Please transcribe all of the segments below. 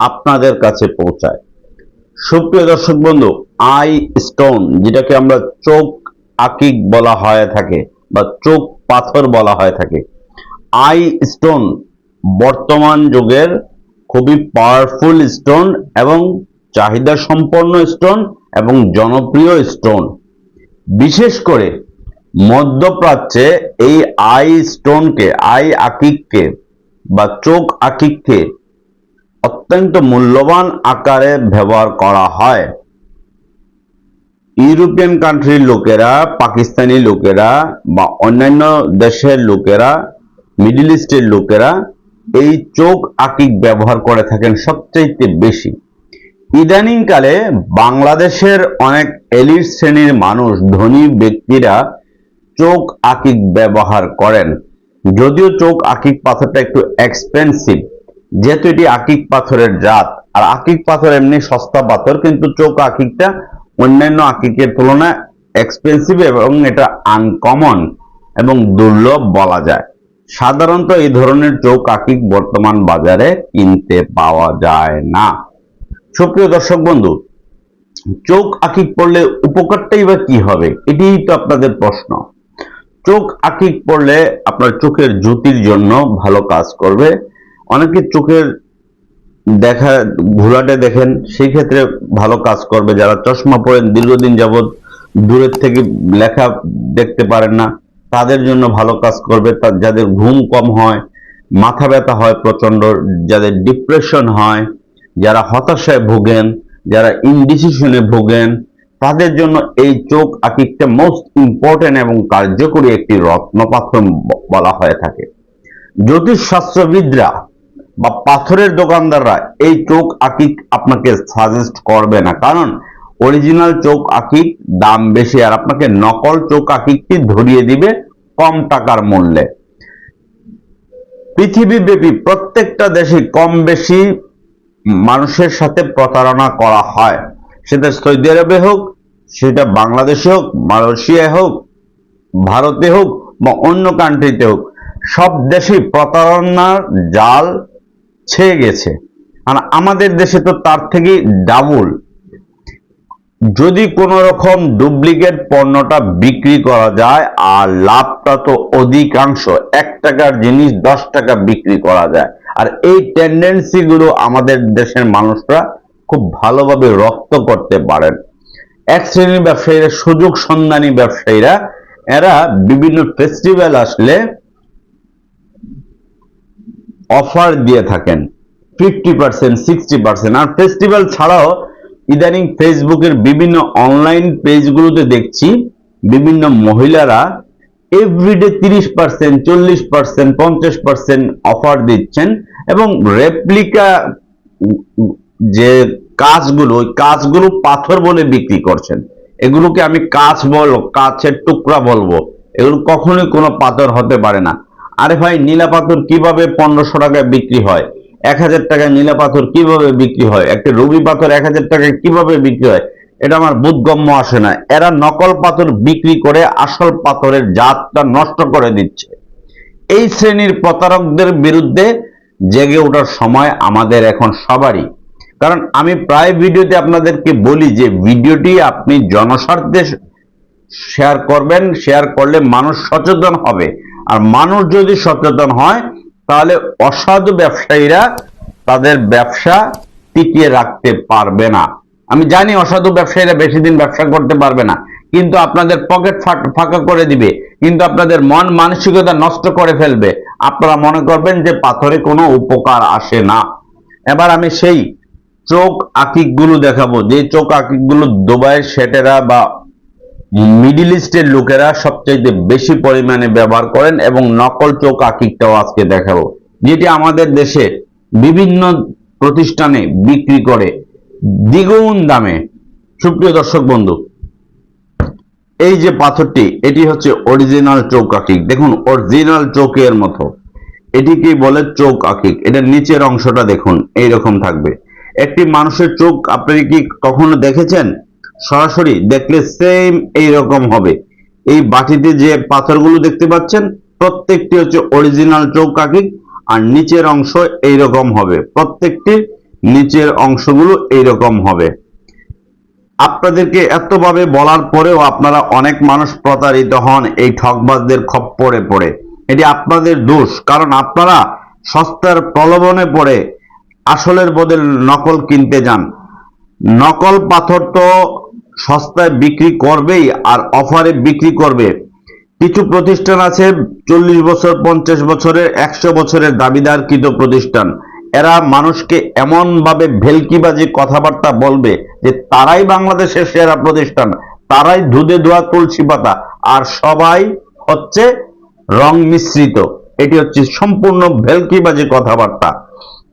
আপনাদের কাছে পৌঁছায়। সুপ্রিয় দর্শক বন্ধু, আই স্টোন, যেটাকে আমরা চোখ আকিক বলা হয়ে থাকে বা চোখ পাথর বলা হয়ে থাকে, আই স্টোন বর্তমান যুগের খুবই পাওয়ারফুল স্টোন এবং চাহিদা সম্পন্ন স্টোন এবং জনপ্রিয় স্টোন বিশেষ করে মধ্যপ্রাচ্যে এই আই স্টোনকে, আই আকিককে বা চোখ আকিককে অত্যন্ত মূল্যবান আকারে ব্যবহার করা হয়। ইউরোপিয়ান কান্ট্রির লোকেরা, পাকিস্তানি লোকেরা বা অন্যান্য দেশের লোকেরা মিডল ইস্টের লোকেরা এই চোখ আকিক ব্যবহার করে থাকেন সবচাইতে বেশি। ইদানিংকালে বাংলাদেশের অনেক এলিট শ্রেণির মানুষ, ধনী ব্যক্তিরা চোখ আকিক ব্যবহার করেন। যদিও চোখ আকিক পাথরটা একটু এক্সপেন্সিভ যেহেতু এটি আকিক পাথরের জাত, আর আকিক পাথর এমনি সস্তা পাথর, কিন্তু চোখ আকিকটা অন্যান্য আকিকের তুলনায় এক্সপেন্সিভ এবং এটা আনকমন এবং দুর্লভ বলা যায়। সাধারণত এই ধরনের চোখ আকিক বর্তমান বাজারে কিনতে পাওয়া যায় না। সুপ্রিয় দর্শক বন্ধু, চোখ আকিক পড়লে উপকারটাই বা কি হবে? এটিই তো আপনাদের প্রশ্ন। চোখ আকিক পড়লে আপনার চোখের জ্যোতির জন্য ভালো কাজ করবে। অনেকে চোখের দেখা, ঘোলাটে দেখেন, সেই ক্ষেত্রে ভালো কাজ করবে। যারা চশমা পরেন, দীর্ঘদিন যাবৎ দূরের থেকে লেখা দেখতে পারেন না, তাদের জন্য ভালো কাজ করবে। যাদের ঘুম কম হয়, মাথা ব্যথা হয় প্রচণ্ড যাদের ডিপ্রেশন হয়, যারা হতাশায় ভোগেন, যারা ইনডিসিশনে ভোগেন, তাদের জন্য এই চোখ আকিকটা মোস্ট ইম্পর্টেন্ট এবং কার্যকরী একটি রত্নপাথর বলা হয়ে থাকে। জ্যোতিষশাস্ত্রবিদরা বা পাথরের দোকানদাররা এই চোখ আকিক আপনাকে সাজেস্ট করবে না। কারণ অরিজিনাল চোখ আকিক, দাম বেশি, আর আপনাকে নকল চোখ আকিকটি ধরিয়ে দিবে কম টাকার মূল্যে। পৃথিবীব্যাপী প্রত্যেকটা দেশে কম বেশি মানুষের সাথে প্রতারণা করা হয়। সেটা সৌদি আরবে হোক, সেটা বাংলাদেশে হোক, মালয়েশিয়ায় হোক, ভারতে হোক বা অন্য কান্ট্রিতে হোক, সব দেশেই প্রতারণার জাল ছেয়ে গেছে। আর আমাদের দেশে তো তার থেকে ডাবল। যদি কোনো রকম ডুপ্লিকেট পণ্যটা বিক্রি করা যায়, আর লাভটা তো অধিকাংশ এক টাকার জিনিস দশ টাকা বিক্রি করা যায়, আর এই টেন্ডেন্সি গুলো আমাদের দেশের মানুষরা খুব ভালোভাবে রপ্ত করতে পারেন। এক শ্রেণির ব্যবসায়ীরা, সুযোগ সন্ধানী ব্যবসায়ীরা, এরা বিভিন্ন ফেস্টিভ্যাল আসলে অফার দিয়ে থাকেন। ফিফটি পার্সেন্ট, সিক্সটি পার্সেন্ট আর ফেস্টিভ্যাল ছাড়াও ইদানিং ফেসবুকের বিভিন্ন অনলাইন পেজগুলোতে দেখছি বিভিন্ন মহিলারা এভরিডে তিরিশ পার্সেন্ট, চল্লিশ পার্সেন্ট, পঞ্চাশ পার্সেন্ট অফার দিচ্ছেন এবং রেপ্লিকা যে কাজগুলো, ওই কাজগুলো পাথর বলে বিক্রি করছেন। এগুলোকে আমি কাজ বলব কাছের টুকরা বলব। এগুলো কখনোই কোনো পাথর হতে পারে না। আরে ভাই, নীলা পাথর কীভাবে পনেরোশো টাকায় বিক্রি হয়? এক হাজার টাকায় নীলা পাথর কীভাবে বিক্রি হয়? একটা রবি পাথর এক হাজার টাকায় কীভাবে বিক্রি হয়? এটা আমার বোধগম্য আসে না। এরা নকল পাথর বিক্রি করে আসল পাথরের জাতটা নষ্ট করে দিচ্ছে। এই শ্রেণির প্রতারকদের বিরুদ্ধে জেগে ওঠার সময় আমাদের এখন সবারই। কারণ আমি প্রায় ভিডিওতে আপনাদেরকে বলি যে, ভিডিওটি আপনি জনস্বার্থে শেয়ার করবেন, শেয়ার করলে মানুষ সচেতন হবে। আর মানুষ যদি সচেতন হয়, তাহলে অসাধু ব্যবসায়ীরা তাদের ব্যবসা টিকিয়ে রাখতে পারবে না। আমি জানি অসাধু ব্যবসায়ীরা বেশি দিন ব্যবসা করতে পারবে না, কিন্তু আপনাদের পকেট ফাঁকা করে দিবে, কিন্তু আপনাদের মন মানসিকতা নষ্ট করে ফেলবে। আপনারা মনে করবেন যে পাথরে কোনো উপকার আসে না। এবার আমি সেই চোখ আকিকগুলো দেখাবো। যে চোখ আকিকগুলো দুবাইয়ের সেটেরা বা মিডিল ইস্টের লোকেরা সবচেয়ে বেশি পরিমাণে ব্যবহার করেন এবং নকল চোখ আকিকটাও আজকে দেখাবো, যেটি আমাদের দেশে বিভিন্ন প্রতিষ্ঠানে বিক্রি করে দ্বিগুণ দামে। সুপ্রিয় দর্শক বন্ধু, এই যে পাথরটি, এটি হচ্ছে অরিজিনাল চোখ আকিক। দেখুন অরিজিনাল চোখের মতো। এটিকে বলে চোখ আকিক। এটার নিচের অংশটা দেখুন এই রকম থাকবে। একটি মানুষের চোখ আপনি কি কখনো দেখেছেন? সরাসরি দেখলে সেম এই রকম হবে। এই বাটিতে যে পাথরগুলো দেখতে পাচ্ছেন, প্রত্যেকটি হচ্ছে অরিজিনাল চোখ আকিক আর নিচের অংশ এই রকম হবে। প্রত্যেকটি নিচের অংশগুলো এই রকম হবে। আপনাদেরকে এতভাবে বলার পরেও আপনারা অনেক মানুষ প্রতারিত হন এই ঠকবাজদের খপ্পরে পড়ে। এটি আপনাদের দোষ, কারণ আপনারা সস্তার প্রলোভনে পড়ে, আসলের বদল নকল কিনতে যান। নকল পাথর তো সস্তায় বিক্রি করবেই আর অফারে বিক্রি করবে। কিছু প্রতিষ্ঠান আছে, চল্লিশ বছর, পঞ্চাশ বছরের, একশো বছরের দাবিদারকৃত প্রতিষ্ঠান। এরা মানুষকে এমনভাবে ভেলকিবাজি কথাবার্তা বলবে যে তারাই বাংলাদেশের সেরা প্রতিষ্ঠান, তারাই দুধে ধোয়া তুলসী পাতা, আর সবাই হচ্ছে রং মিশ্রিত। এটি হচ্ছে সম্পূর্ণ ভেলকিবাজি কথাবার্তা।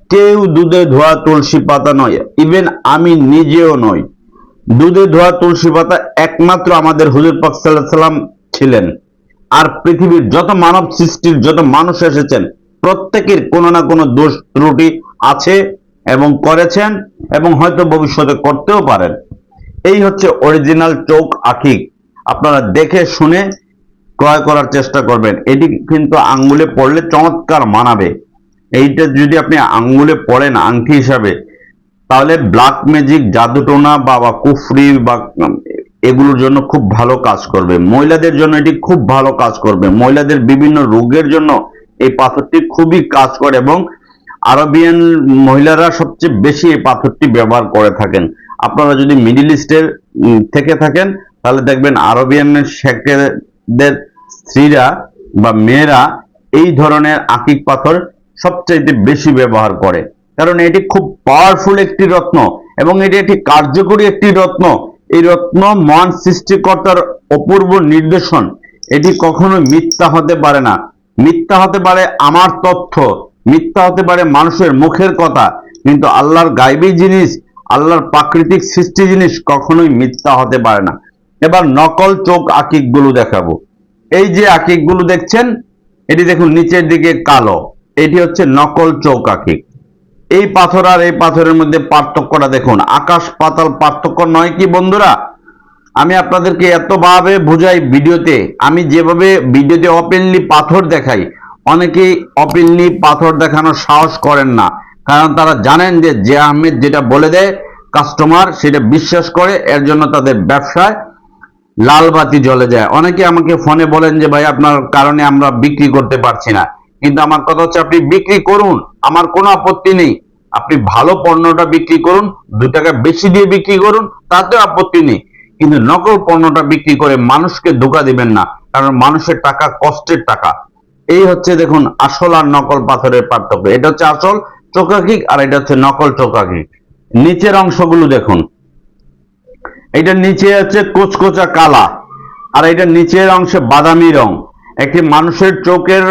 কেউ দুধে ধোয়া তুলসী পাতা নয়, ইভেন আমি নিজেও নই। দুধে ধোয়া তুলসী পাতা একমাত্র আমাদের হুজুর পাক সাল্লাম ছিলেন। আর পৃথিবীর যত মানব সৃষ্টির যত মানুষ এসেছেন, প্রত্যেকের কোনো না কোনো দোষ ত্রুটি আছে এবং করেছেন এবং হয়তো ভবিষ্যতে করতেও পারেন। এই হচ্ছে অরিজিনাল চোখ আখিক আপনারা দেখে শুনে ক্রয় করার চেষ্টা করবেন। এটি কিন্তু আঙ্গুলে পড়লে চমৎকার মানাবে। এইটা যদি আপনি আঙ্গুলে পড়েন আংটি হিসাবে তাহলে ব্ল্যাক ম্যাজিক জাদুটোনা বা কুফরি বা এগুলোর জন্য খুব ভালো কাজ করবে। মহিলাদের জন্য এটি খুব ভালো কাজ করবে। মহিলাদের বিভিন্ন রোগের জন্য এই পাথরটি খুবই কাজ করে এবং আরবিয়ান মহিলারা সবচেয়ে বেশি এই পাথরটি ব্যবহার করে থাকেন। আপনারা যদি মিডিল ইস্টের থেকে থাকেন, তাহলে দেখবেন আরবিয়ানের শেখদের স্ত্রীরা বা মেয়েরা এই ধরনের আকিক পাথর সবচাইতে বেশি ব্যবহার করে। কারণ এটি খুব পাওয়ারফুল একটি রত্ন এবং এটি একটি কার্যকরী একটি রত্ন। এই রত্ন মহান সৃষ্টিকর্তার অপূর্ব নির্দেশন। এটি কখনো মিথ্যা হতে পারে না। মিথ্যা হতে পারে আমার তথ্য, মিথ্যা হতে পারে মানুষের মুখের কথা, কিন্তু আল্লাহর গাইবী জিনিস, আল্লাহর প্রাকৃতিক সৃষ্টি জিনিস কখনোই মিথ্যা হতে পারে না। এবার নকল চোখ আকিকগুলো দেখাবো। এই যে আকিকগুলো দেখছেন, এটি দেখুন নিচের দিকে কালো। এটি হচ্ছে নকল চোখ আকিক। এই পাথর আর এই পাথরের মধ্যে পার্থক্যটা দেখুন। আকাশ পাতাল পার্থক্য নয় কি বন্ধুরা? আমি আপনাদেরকে এতভাবে বুঝাই ভিডিওতে। আমি যেভাবে ভিডিওতে ওপেনলি পাথর দেখাই, অনেকেই ওপেনলি পাথর দেখানোর সাহস করেন না। কারণ তারা জানেন যে যে আহমেদ যেটা বলে দেয় কাস্টমার সেটা বিশ্বাস করে, এর জন্য তাদের ব্যবসায় লাল বাতি জ্বলে যায়। অনেকে আমাকে ফোনে বলেন যে, ভাই, আপনার কারণে আমরা বিক্রি করতে পারছি না। কিন্তু আমার কথা হচ্ছে আপনি বিক্রি করুন, আমার কোনো আপত্তি নেই। আপনি ভালো পণ্যটা বিক্রি করুন দু টাকা বেশি দিয়ে বিক্রি করুন, তাতেও আপত্তি নেই। কিন্তু নকল পণ্যটা বিক্রি করে মানুষকে ধোকা দিবেন না, কারণ মানুষের টাকা কষ্টের টাকা। এই হচ্ছে দেখুন আসল আর নকল পাথরের পার্থক্য। এটা হচ্ছে আসল চোকাকিক আর এটা হচ্ছে নকল চোকাকিক নিচের অংশগুলো দেখুন। এটা নিচে হচ্ছে কোচকোচা কালা, আর এটা নিচের অংশে বাদামি রং। একটি মানুষের চোখের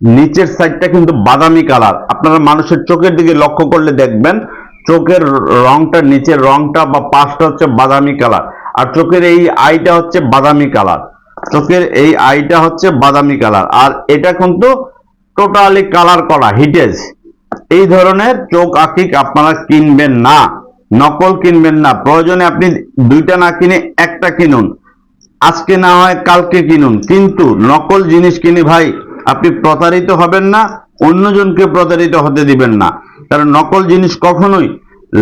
নিচের সাইডটা কিন্তু বাদামি কালার আপনারা মানুষের চোখের দিকে লক্ষ্য করলে দেখবেন, চোখের রংটা, নিচের রংটা বা পাশটা হচ্ছে বাদামি কালার আর চোখের এই আইটা হচ্ছে বাদামি কালার চোখের এই আইটা হচ্ছে বাদামি কালার আর এটা কিন্তু টোটালি কালার করা হিটেজ এই ধরনের চোখ আকিক আপনারা কিনবেন না। নকল কিনবেন না। প্রয়োজনে আপনি দুইটা না কিনে একটা কিনুন। আজকে না হয় কালকে কিনুন। কিন্তু নকল জিনিস কিনে ভাই আপনি প্রতারিত হবেন না, অন্যজনকে প্রতারিত হতে দিবেন না। কারণ নকল জিনিস কখনোই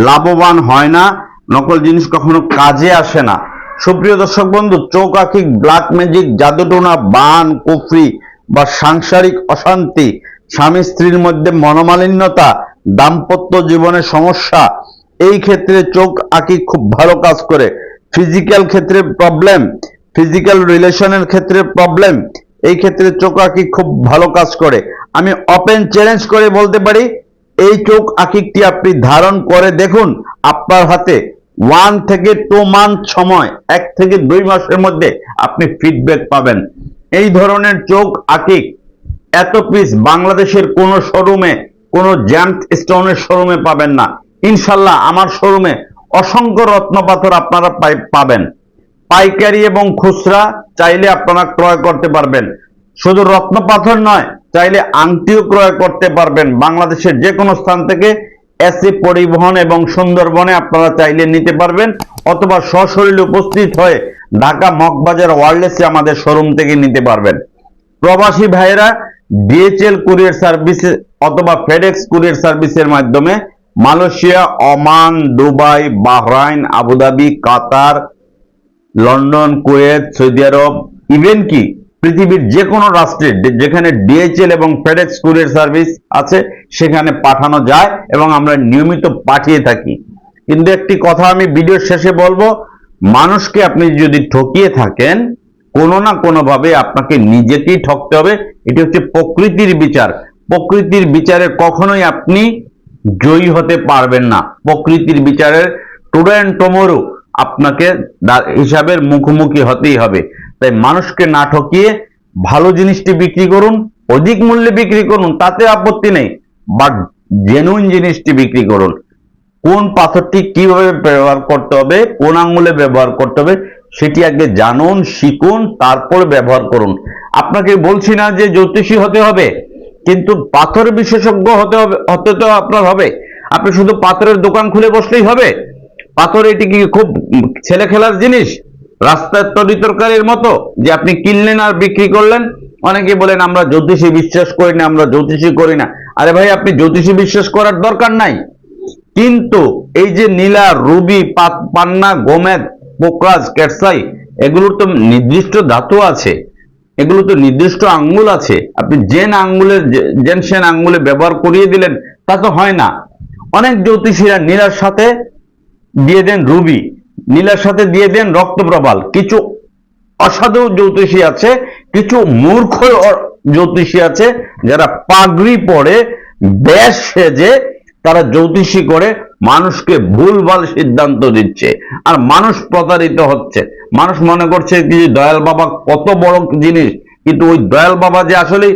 লাভবান হয় না, নকল জিনিস কখনো কাজে আসে না। সুপ্রিয় দর্শক বন্ধু আখিক ব্ল্যাক ম্যাজিক, জাদুটোনা, বান, কুফরি বা সাংসারিক অশান্তি, স্বামী স্ত্রীর মধ্যে মনোমালিন্যতা, দাম্পত্য জীবনের সমস্যা, এই ক্ষেত্রে চোখ আঁকি খুব ভালো কাজ করে। ফিজিক্যাল ক্ষেত্রে প্রবলেম ফিজিক্যাল রিলেশনের ক্ষেত্রে প্রবলেম এই ক্ষেত্রে চোখ আঁকি খুব ভালো কাজ করে। আমি ওপেন চ্যালেঞ্জ করে বলতে পারি, এই চোখ আঁকিকটি আপনি ধারণ করে দেখুন, আপনার হাতে ওয়ান থেকে টু মান্থ সময়, এক থেকে দুই মাসের মধ্যে আপনি ফিডব্যাক পাবেন। এই ধরনের চোখ আঁকিক এত পিস বাংলাদেশের কোন শোরুমে কোনো জ্যাম্প স্টোনের শোরুমে পাবেন না। ইনশাল্লাহ আমার শোরুমে অসংখ্য রত্ন পাথর আপনারা পাবেন। পাইকারি এবং খুচরা চাইলে আপনারা ক্রয় করতে পারবেন। শুধু রত্ন পাথর নয়, চাইলে আংটিও ক্রয় করতে পারবেন। বাংলাদেশের যে কোনো স্থান থেকে এসি পরিবহন এবং সুন্দরবনে আপনারা চাইলে নিতে পারবেন অথবা সশরীরে উপস্থিত হয়ে ঢাকা মগবাজার ওয়ারলেসে আমাদের শোরুম থেকে নিতে পারবেন। প্রবাসী ভাইয়েরা ডিএচএল কুরিয়ার সার্ভিস অথবা ফেডেক্স কুরিয়ার সার্ভিসের মাধ্যমে Malaysia, Oman, Dubai, Bahrain, Abu Dhabi, Qatar London, Kuwait, Saudi Arab even কি, পৃথিবীর যে কোনো রাষ্ট্রে যেখানে ডিএচএল এবং ফেডেক্স কুরিয়ার সার্ভিস আছে, সেখানে পাঠানো যায় এবং আমরা নিয়মিত পাঠিয়ে থাকি। কিন্তু একটি কথা আমি ভিডিওর শেষে বলব, মানুষকে আপনি যদি ঠকিয়ে থাকেন, কোনো না কোনোভাবে আপনাকে নিজেকেই ঠকতে হবে। এটি হচ্ছে প্রকৃতির বিচার। প্রকৃতির বিচারে কখনোই আপনি জয়ী হতে পারবেন না। প্রকৃতির বিচারের টুডো অ্যান্ড টুমোরো আপনাকে হিসাবের মুখোমুখি হতেই হবে। তাই মানুষকে না ঠকিয়ে ভালো জিনিসটি বিক্রি করুন, অধিক মূল্যে বিক্রি করুন, তাতে আপত্তি নেই। বাট জেনুইন জিনিসটি বিক্রি করুন। কোন পাথরটি কীভাবে ব্যবহার করতে হবে, কোন আঙ্গুলে ব্যবহার করতে হবে, সেটি আগে জানুন, শিখুন, তারপর ব্যবহার করুন। আপনাকে বলছি না যে জ্যোতিষী হতে হবে, কিন্তু পাথর বিশেষজ্ঞ হতে হবে হতে তো আপনার হবে। আপনি শুধু পাথরের দোকান খুলে বসলেই হবে? পাথর এটি কি খুব ছেলে খেলার জিনিস? রাস্তার তরি তরকারির মতো যে আপনি কিনলেন আর বিক্রি করলেন? অনেকে বলেন, আমরা জ্যোতিষী বিশ্বাস করি না, আমরা জ্যোতিষী করি না। আরে ভাই, আপনি জ্যোতিষী বিশ্বাস করার দরকার নাই। কিন্তু এই যে নীলা, রুবি পান্না, গোমেদ, পোকরাজ ক্যাটসাই এগুলোর তো নির্দিষ্ট ধাতু আছে, এগুলো তো নির্দিষ্ট আঙ্গুল আছে। আপনি জেন আঙ্গুলের জেন সেন আঙ্গুলে ব্যবহার করিয়ে দিলেন, তা তো হয় না। অনেক জ্যোতিষীরা নীলার সাথে দিয়ে দেন রুবি, নীলার সাথে দিয়ে দেন রক্তপ্রবাল কিছু অসাধু জ্যোতিষী আছে, কিছু মূর্খ জ্যোতিষী আছে, যারা পাগড়ি পরে ব্যাস সেজে তারা জ্যোতিষী করে মানুষকে ভুলভাল সিদ্ধান্ত দিচ্ছে। আর মানুষ প্রতারিত হচ্ছে। মানুষ মনে করছে যে দয়াল বাবা কত বড় জিনিস, কিন্তু ওই দয়াল বাবা যে আসলে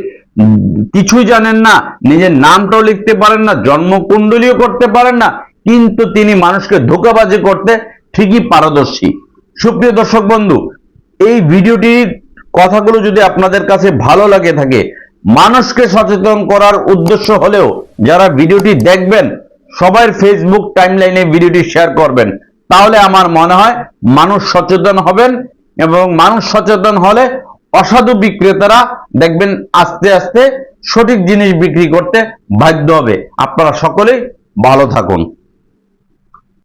কিছুই জানেন না, নিজের নামটাও লিখতে পারেন না, জন্মকুণ্ডলীও করতে পারেন না কিন্তু তিনি মানুষকে ধোকাবাজি করতে ঠিকই পারদর্শী। সুপ্রিয় দর্শক বন্ধু, এই ভিডিওটির কথাগুলো যদি আপনাদের কাছে ভালো লাগে থাকে, মানুষকে সচেতন করার উদ্দেশ্য হলেও যারা ভিডিওটি দেখবেন সবার ফেসবুক টাইমলাইনে ভিডিওটি শেয়ার করবেন। তাহলে আমার মনে হয় মানুষ সচেতন হবেন এবং মানুষ সচেতন হলে অসাধু বিক্রেতারা দেখবেন আস্তে আস্তে সঠিক জিনিস বিক্রি করতে বাধ্য হবে। আপনারা সকলেই ভালো থাকুন।